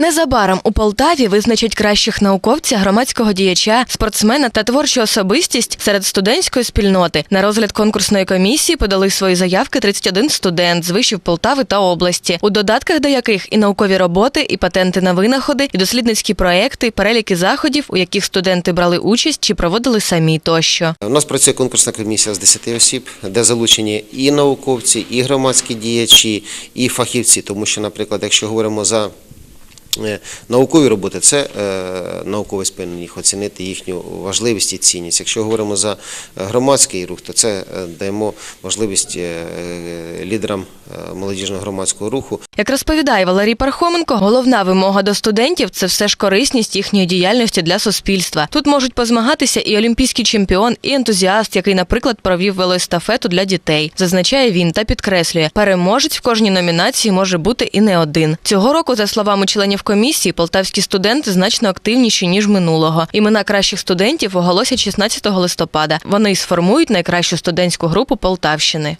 Незабаром у Полтаві визначать кращих науковця, громадського діяча, спортсмена та творчу особистість серед студентської спільноти. На розгляд конкурсної комісії подали свої заявки 31 студент з вишів Полтави та області, у додатках до яких і наукові роботи, і патенти на винаходи, і дослідницькі проекти, переліки заходів, у яких студенти брали участь чи проводили самі тощо. У нас працює конкурсна комісія з 10 осіб, де залучені і науковці, і громадські діячі, і фахівці. Тому що, наприклад, якщо говоримо за е, наукові роботи, це е, науковець повинен їх оцінити їхню важливість і цінність. Якщо говоримо за громадський рух, то це е, даємо можливість е, е, лідерам е, молодіжного громадського руху Як розповідає Валерій Пархоменко, головна вимога до студентів це все ж корисність їхньої діяльності для суспільства. Тут можуть позмагатися і олімпійський чемпіон, і ентузіаст, який, наприклад, провів велоестафету для дітей. Зазначає він та підкреслює, переможець в кожній номінації може бути і не один. Цього року, за словами членів комісії, полтавські студенти значно активніші ніж минулого. Імена кращих студентів оголосять 16 листопада. Вони й сформують найкращу студентську групу Полтавщини.